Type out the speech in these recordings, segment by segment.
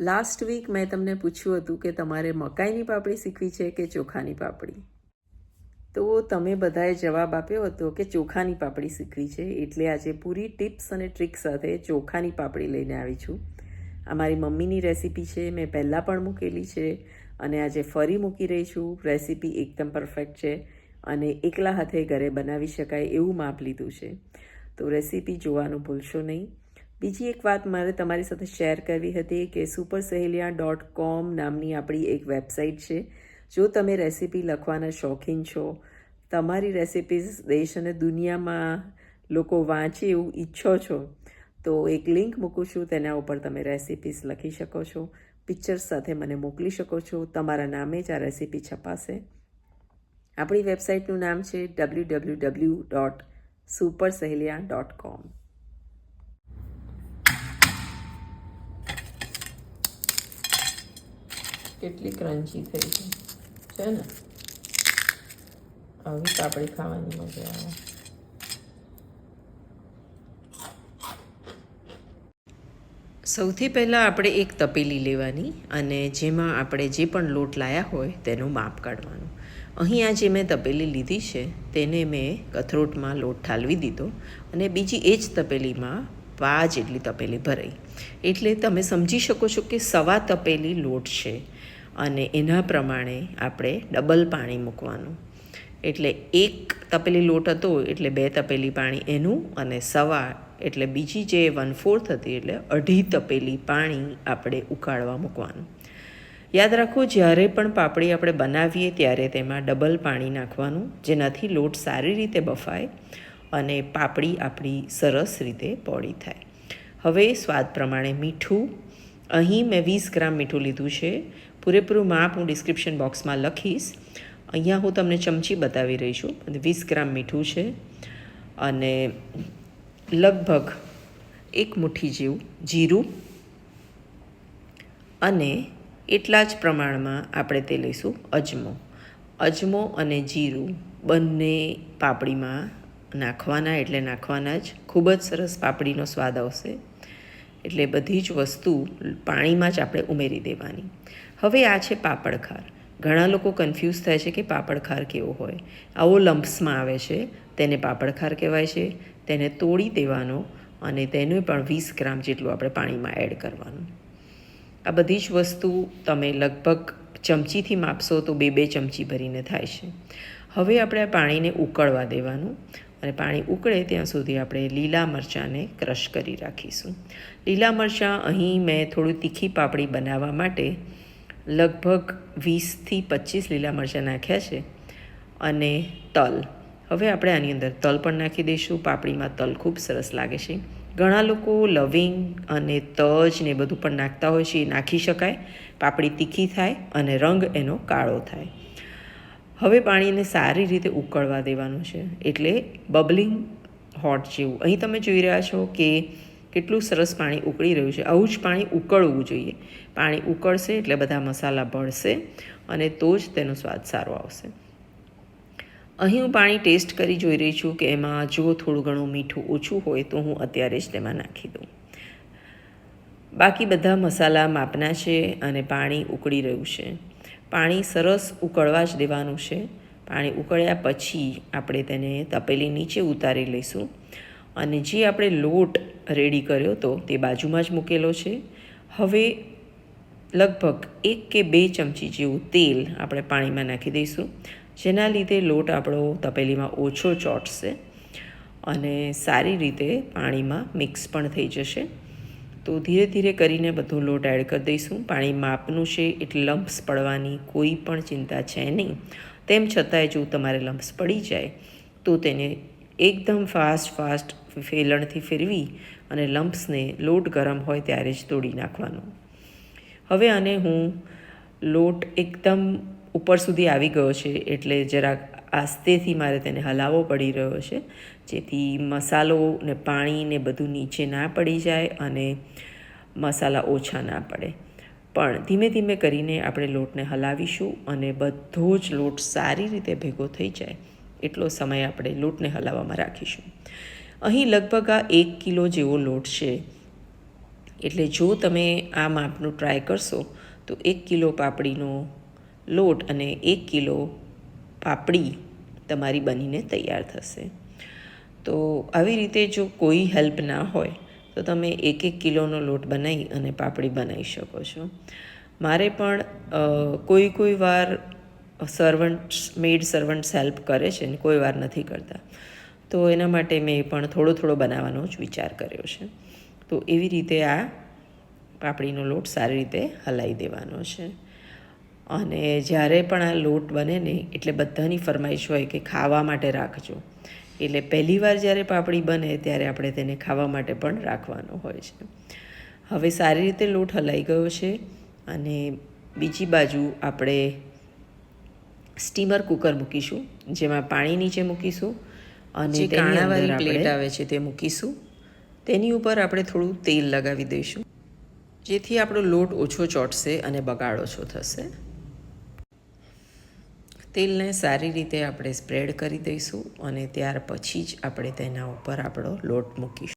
Last week મેં તમને પૂછ્યું હતું કે તમારે મકાઈની પાપડી શીખવી છે કે ચોખાની પાપડી? તો તમે બધાએ જવાબ આપ્યો હતો કે ચોખાની પાપડી શીખવી છે, એટલે આજે પૂરી ટિપ્સ અને ટ્રિક સાથે ચોખાની પાપડી લઈને આવી છું. આ મારી મમ્મીની રેસીપી છે, મેં પહેલાં પણ મૂકેલી છે, અને આજે ફરી મૂકી રહી છું. રેસીપી એકદમ પરફેક્ટ છે અને એકલા હાથે ઘરે બનાવી શકાય એવું માપ લીધું છે. તો રેસીપી જોવાનું ભૂલશો નહીં. બીજી એક વાત મારે તમારી સાથે શેર કરવી હતી કે સુપર સહેલિયા ડોટ કોમ નામની આપણી એક વેબસાઇટ છે. જો તમે રેસીપી લખવાના શોખીન છો, તમારી રેસિપીઝ દેશ અને દુનિયામાં લોકો વાંચે એવું ઈચ્છો છો, તો એક લિંક મૂકું છું, તેના ઉપર તમે રેસિપીઝ લખી શકો છો પિક્ચર્સ સાથે મને મોકલી શકો છો, તમારા નામે જ આ રેસીપી છપાશે. આપણી વેબસાઇટનું નામ છે W W W dot super Saheliya dot com કેટલી ક્રન્ચી થઈ છે. છે ને? આવી પાપડી ખાવાની મજા આવે. સૌથી પહેલાં આપણે એક તપેલી લેવાની અને જેમાં આપણે જે પણ લોટ લાયા હોય તેનું માપ કાઢવાનું. અહીં આ જે મેં તપેલી લીધી છે, તેને મેં કથરોટમાં લોટ ઠાલવી દીધો અને બીજી એ જ તપેલીમાં પા જેટલી તપેલી ભરાઈ. એટલે તમે સમજી શકો છો કે સવા તપેલી લોટ છે. અને એના પ્રમાણે આપણે ડબલ પાણી મૂકવાનું. એટલે એક તપેલી લોટ હતો એટલે બે તપેલી પાણી એનું અને સવા એટલે બીજી જે વન ફોર્થ હતી એટલે અઢી તપેલી પાણી આપણે ઉકાળવા મૂકવાનું. યાદ રાખો, જ્યારે પણ પાપડી આપણે બનાવીએ ત્યારે તેમાં ડબલ પાણી નાખવાનું, જેનાથી લોટ સારી રીતે બફાય અને પાપડી આપણી સરસ રીતે પોળી થાય. હવે સ્વાદ પ્રમાણે મીઠું. અહીં મેં વીસ ગ્રામ મીઠું લીધું છે. પૂરેપૂરું માપ હું ડિસ્ક્રિપ્શન બોક્સમાં લખીશ. અહીંયા હું તમને ચમચી બતાવી રહી છું. અને વીસ ગ્રામ મીઠું છે. અને લગભગ એક મુઠ્ઠી જેવું જીરું. અને એટલા જ પ્રમાણમાં આપણે તે લઈશું અજમો. અજમો અને જીરું બંને પાપડીમાં નાખવાના, એટલે નાખવાના જ. ખૂબ જ સરસ પાપડીનો સ્વાદ આવશે. એટલે બધી જ વસ્તુ પાણીમાં જ આપણે ઉમેરી દેવાની. હવે આ છે પાપડખાર. ઘણા લોકો કન્ફ્યુઝ થાય છે કે પાપડખાર કેવો હોય. આવો લમ્પ્સમાં આવે છે. તેને પાપડખાર કહેવાય છે. તેને તોડી દેવાનો અને તેને પણ વીસ ગ્રામ જેટલું આપણે પાણીમાં એડ કરવાનું. આ બધી જ વસ્તુ તમે લગભગ ચમચીથી માપશો તો બે બે ચમચી ભરીને થાય છે. હવે આપણે આ પાણીને ઉકળવા દેવાનું અને પાણી ઉકળે ત્યાં સુધી આપણે લીલા મરચાંને ક્રશ કરી રાખીશું. લીલા મરચાં અહીં મેં થોડું તીખી પાપડી બનાવવા માટે લગભગ વીસથી પચીસ લીલા મરચાં નાખ્યા છે અને તલ. હવે આપણે આની અંદર તલ પણ નાખી દઈશું. પાપડીમાં તલ ખૂબ સરસ લાગે છે. ઘણા લોકો લવિંગ અને તજ ને બધું પણ નાખતા હોય છે, એ નાખી શકાય. પાપડી તીખી થાય અને રંગ એનો કાળો થાય. હવે પાણીને સારી રીતે ઉકળવા દેવાનું છે. એટલે બબલિંગ હોટ જેવું. અહીં તમે જોઈ રહ્યા છો કે કેટલું સરસ પાણી ઉકળી રહ્યું છે. આવું જ પાણી ઉકળવું જોઈએ. પાણી ઉકળશે એટલે બધા મસાલા ભળશે અને તો જ તેનો સ્વાદ સારો આવશે. અહીં હું પાણી ટેસ્ટ કરી જોઈ રહી છું કે એમાં જો થોડું ઘણું મીઠું ઓછું હોય તો હું અત્યારે જ તેમાં નાખી દઉં. બાકી બધા મસાલા માપના છે અને પાણી ઉકળી રહ્યું છે. પાણી સરસ ઉકળવા જ દેવાનું છે. પાણી ઉકળ્યા પછી આપણે તેને તપેલી નીચે ઉતારી લઈશું. અને જે આપણે લોટ રેડી કર્યો હતો તે બાજુમાં જ મૂકેલો છે. હવે લગભગ એક કે બે ચમચી જેવું તેલ આપણે પાણીમાં નાખી દઈશું. જેના લીધે લોટ આપણો તપેલીમાં ઓછો ચોંટશે અને સારી રીતે પાણીમાં મિક્સ પણ થઈ જશે. તો ધીરે ધીરે કરીને બધો લોટ એડ કરી દઈશું. પાણી માપનું છે એટલે લમ્પ્સ પડવાની કોઈ પણ ચિંતા છે નહીં. તેમ છતાંય જો તમારે લમ્પ્સ પડી જાય તો તેને એકદમ ફાસ્ટ ફાસ્ટ ફેલણથી ફેરવી અને લમ્પ્સને લોટ ગરમ હોય ત્યારે જ તોડી નાખવાનું. હવે આને હું લોટ એકદમ ઉપર સુધી આવી ગયો છે, એટલે જરાક આસ્તેથી મારે તેને હલાવવો પડી રહ્યો છે, જેથી મસાલો ને પાણી ને બધું નીચે ના પડી જાય અને મસાલા ઓછા ના પડે. પણ ધીમે ધીમે કરીને આપણે લોટને હલાવીશું અને બધો જ લોટ સારી રીતે ભેગો થઈ જાય. એટલો સમય આપણે લોટને હલાવવામાં રાખીશું. અહીં લગભગ આ એક કિલો જેવો લોટ છે. એટલે જો તમે આ માપનું ટ્રાય કરશો, તો એક કિલો પાપડીનો લોટ અને એક કિલો પાપડી તમારી બનીને તૈયાર થશે. તો આવી રીતે જો કોઈ હેલ્પ ના હોય, તો તમે એક એક કિલોનો લોટ બનાવી અને પાપડી બનાવી શકો છો. મારે પણ કોઈ કોઈ વાર સર્વન્ટ્સ મેડ સર્વન્ટ્સ હેલ્પ કરે છે ને કોઈ વાર નથી કરતા. તો એના માટે મેં પણ થોડો થોડો બનાવવાનો જ વિચાર કર્યો છે. તો એવી રીતે આ પાપડીનો લોટ સારી રીતે હલાવી દેવાનો છે. અને જ્યારે પણ આ લોટ બને ને એટલે બધાની ફરમાઈશ હોય કે ખાવા માટે રાખજો. એટલે પહેલી વાર જ્યારે પાપડી બને ત્યારે આપણે તેને ખાવા માટે પણ રાખવાનો હોય છે. હવે સારી રીતે લોટ હલાઈ ગયો છે અને બીજી બાજુ આપણે સ્ટીમર કુકર મૂકીશું જેમાં પાણી નીચે મૂકીશું અને કાણાવાળી પ્લેટ આવે છે તે મૂકીશું. તેની ઉપર આપણે થોડું તેલ લગાવી દઈશું. જેથી આપણો લોટ ઓછો ચોટશે અને બગાડ ઓછો થશે. તેલને સારી રીતે આપણે સ્પ્રેડ કરી દઈશું અને ત્યાર પછી જ આપણે તેના ઉપર આપણો લોટ મૂકીશું.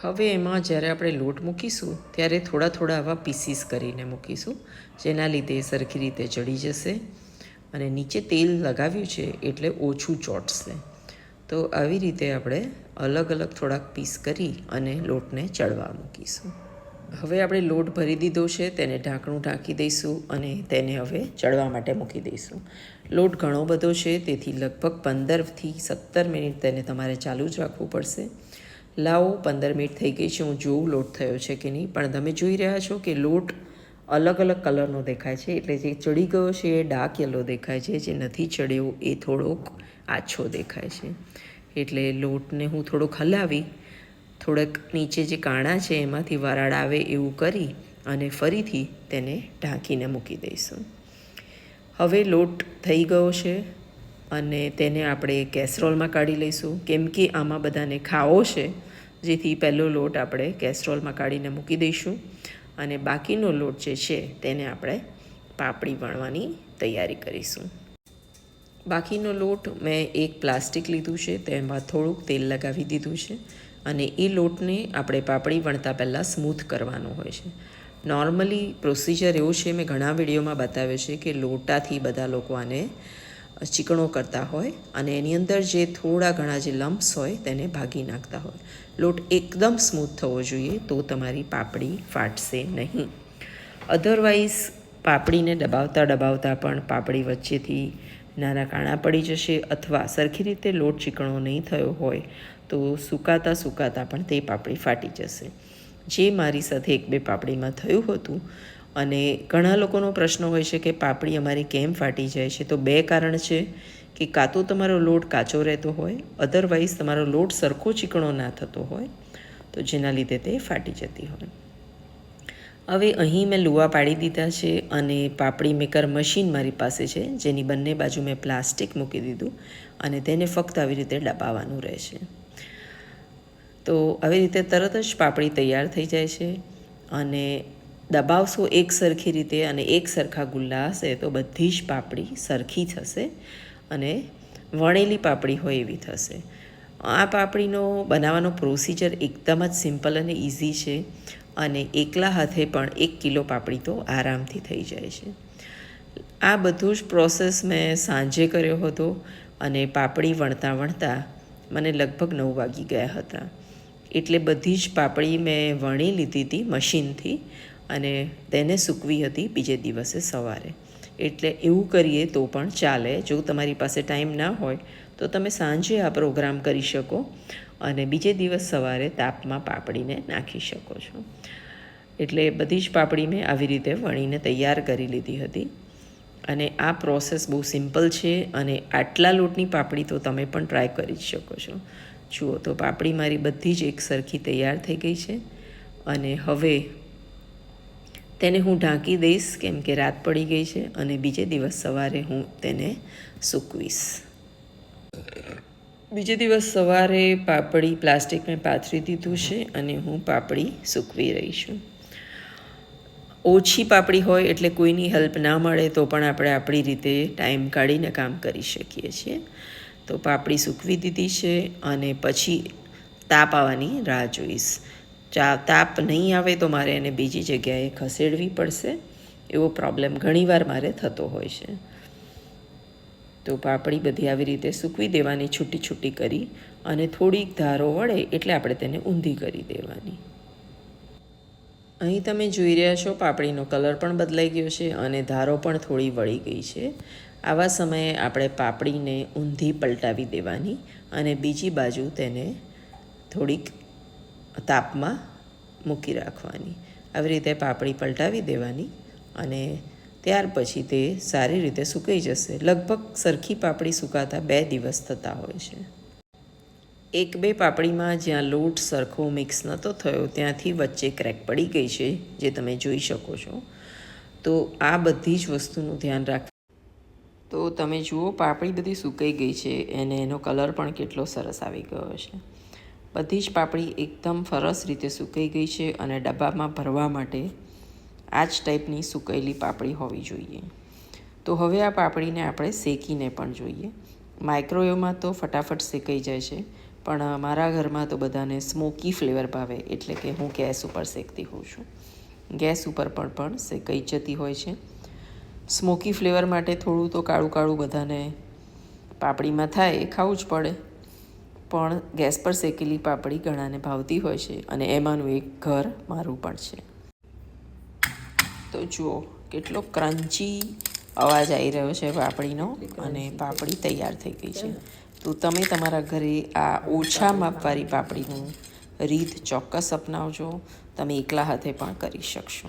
હવે એમાં જ્યારે આપણે લોટ મૂકીશું ત્યારે થોડા થોડા આવા પીસીસ કરીને મૂકીશું જેના લીધે સરખી રીતે ચડી જશે. અને નીચે તેલ લગાવ્યું છે એટલે ઓછું ચોટશે. તો આવી રીતે આપણે અલગ અલગ થોડાક પીસ કરી અને લોટને ચડવા મૂકીશું. હવે આપણે લોટ ભરી દીધો છે, તેને ઢાંકણું ઢાંકી દઈશું અને તેને હવે ચડવા માટે મૂકી દઈશું. લોટ ઘણો બધો છે, તેથી લગભગ પંદરથી સત્તર મિનિટ તેને તમારે ચાલુ જ રાખવું પડશે. લાવો, પંદર મિનિટ થઈ ગઈ છે, હું જોઉં લોટ થયો છે કે નહીં. પણ તમે જોઈ રહ્યા છો કે લોટ અલગ અલગ કલરનો દેખાય છે. એટલે જે ચડી ગયો છે એ ડાર્ક યલો દેખાય છે. જે નથી ચડ્યો એ થોડોક આછો દેખાય છે. એટલે લોટને હું થોડોક હલાવી, થોડાક નીચે જે કાણા છે એમાંથી વરાળ આવે એવું કરી અને ફરીથી તેને ઢાંકીને મૂકી દઈશું. હવે લોટ થઈ ગયો છે અને તેને આપણે કેસરોલમાં કાઢી લઈશું. કેમ કે આમાં બધાને ખાવો છે, જેથી પહેલો લોટ આપણે કેસરોલમાં કાઢીને મૂકી દઈશું. અને બાકીનો લોટ જે છે તેને આપણે પાપડી વણવાની તૈયારી કરીશું. બાકીનો લોટ મેં એક પ્લાસ્ટિક લીધું છે તેમાં થોડુંક તેલ લગાવી દીધું છે અને એ લોટને આપણે પાપડી વણતા પહેલાં સ્મૂથ કરવાનો હોય છે. નોર્મલી પ્રોસિજર એવું છે, મેં ઘણા વિડીયોમાં બતાવ્યું છે કે લોટાથી બધા લોકો આને ચીકણો કરતા હોય અને એની અંદર જે થોડા ઘણા જે લમ્પ્સ હોય તેને ભાગી નાખતા હોય. લોટ એકદમ સ્મૂથ થવો જોઈએ તો તમારી પાપડી ફાટશે નહીં. અધરવાઇઝ પાપડીને દબાવતા દબાવતા પણ પાપડી વચ્ચેથી નાના કાણા પડી જશે અથવા સરખી રીતે લોટ ચીકણો નહીં થયો હોય તો સુકાતા સુકાતા પણ તે પાપડી ફાટી જશે. જે મારી સાથે એક બે પાપડીમાં થયું હતું અને ઘણા લોકોનો પ્રશ્ન હોય છે કે પાપડી અમારી કેમ ફાટી જાય છે? તો બે કારણ છે કે કાં તો તમારો લોટ કાચો રહેતો હોય અધરવાઇઝ તમારો લોટ સરખો ચીકણો ના થતો હોય, તો જેના લીધે તે ફાટી જતી હોય. હવે અહીં મેં લુવા પાડી દીધા છે અને પાપડી મેકર મશીન મારી પાસે છે, જેની બંને બાજુ મેં પ્લાસ્ટિક મૂકી દીધું અને તેને ફક્ત આવી રીતે દબાવવાનું રહેશે તો આવી રીતે તરત જ પાપડી તૈયાર થઈ જાય છે અને દબાવશો એક સરખી રીતે અને એક સરખા ગુલ્લા હશે તો બધી જ પાપડી સરખી થશે અને વણેલી પાપડી હોય એવી થશે. આ પાપડીનો બનાવવાનો પ્રોસિજર એકદમ જ સિમ્પલ અને ઇઝી છે અને એકલા હાથે પણ એક કિલો પાપડી તો આરામથી થઈ જાય છે. આ બધું જ પ્રોસેસ મેં સાંજે કર્યો હતો અને પાપડી વણતા વણતા મને લગભગ નવ વાગી ગયા હતા. એટલે બધી જ પાપડી મેં વણી લીધી હતી મશીનથી અને તેને સૂકવી હતી બીજે દિવસે સવારે. એટલે એવું કરીએ તો પણ ચાલે. જો તમારી પાસે ટાઈમ ના હોય, તો તમે સાંજે આ પ્રોગ્રામ કરી શકો અને બીજે દિવસ સવારે તાપમાં પાપડીને નાખી શકો છો. એટલે બધી જ પાપડી મેં આવી રીતે વણીને તૈયાર કરી લીધી હતી. અને આ પ્રોસેસ બહુ સિમ્પલ છે અને આટલા લોટની પાપડી તો તમે પણ ટ્રાય કરી જ શકો છો. જુઓ તો પાપડી મારી બધી જ એક સરખી તૈયાર થઈ ગઈ છે. અને હવે તેને હું ઢાંકી દઈશ, કેમ કે રાત પડી ગઈ છે અને બીજે દિવસ સવારે હું તેને સૂકવીશ. બીજે દિવસ સવારે પાપડી પ્લાસ્ટિક મેં પાથરી દીધું છે અને હું પાપડી સૂકવી રહી છું. ઓછી પાપડી હોય એટલે કોઈની હેલ્પ ના મળે તો પણ આપણે આપણી રીતે ટાઈમ કાઢીને કામ કરી શકીએ છીએ. તો પાપડી સૂકવી દીધી છે અને પછી તાપ આવવાની રાહ જોઈશ. ચા તાપ નહીં આવે તો મારે એને બીજી જગ્યાએ ખસેડવી પડશે. એવો પ્રોબ્લેમ ઘણીવાર મારે થતો હોય છે. તો પાપડી બધી આવી રીતે સૂકવી દેવાની છૂટી છૂટી કરી અને થોડીક ધારો વળે એટલે આપણે તેને ઊંધી કરી દેવાની. અહીં તમે જોઈ રહ્યા છો પાપડીનો કલર પણ બદલાઈ ગયો છે અને ધારો પણ થોડી વળી ગઈ છે. આવા સમયે આપણે પાપડીને ઊંધી પલટાવી દેવાની અને બીજી બાજુ તેને થોડીક તાપમાં મૂકી રાખવાની. આવી રીતે પાપડી પલટાવી દેવાની અને ત્યાર પછી તે સારી રીતે સુકાઈ જશે. લગભગ સરખી પાપડી સુકાતા બે દિવસ થતા હોય છે. એક બે પાપડીમાં જ્યાં લોટ સરખો મિક્સ નહોતો થયો, ત્યાંથી વચ્ચે ક્રેક પડી ગઈ છે, જે તમે જોઈ શકો છો. તો આ બધી જ વસ્તુનું ધ્યાન રાખ તો તમે જુઓ, પાપડી બધી સુકાઈ ગઈ છે, અને એનો કલર પણ કેટલો સરસ આવી ગયો છે. બધી જ પાપડી એકદમ સરસ રીતે સુકાઈ ગઈ છે અને ડબ્બામાં ભરવા માટે આ જ ટાઈપની સુકાયેલી પાપડી હોવી જોઈએ. તો હવે આ પાપડીને આપણે શેકીને પણ જોઈએ. માઇક્રોવેવમાં તો ફટાફટ શેકાઈ જાય છે, પણ મારા ઘરમાં તો બધાને સ્મોકી ફ્લેવર ભાવે એટલે કે હું ગેસ ઉપર શેકતી હોઉં છું. ગેસ ઉપર પણ પણ શેકાઈ જતી હોય છે. સ્મોકી ફ્લેવર માટે થોડું તો કાળું કાળું બધાને પાપડીમાં થાય, એ ખાવું જ પડે. પણ ગેસ પર શેકેલી પાપડી ઘણાને ભાવતી હોય છે અને એમાંનું એક ઘર મારું પણ છે. તો જુઓ કેટલો ક્રન્ચી અવાજ આવી રહ્યો છે પાપડીનો અને પાપડી તૈયાર થઈ ગઈ છે. તો તમે તમારા ઘરે આ ઓછા માપવાળી પાપડીનું રીત ચોક્કસ અપનાવજો. તમે એકલા હાથે પણ કરી શકશો.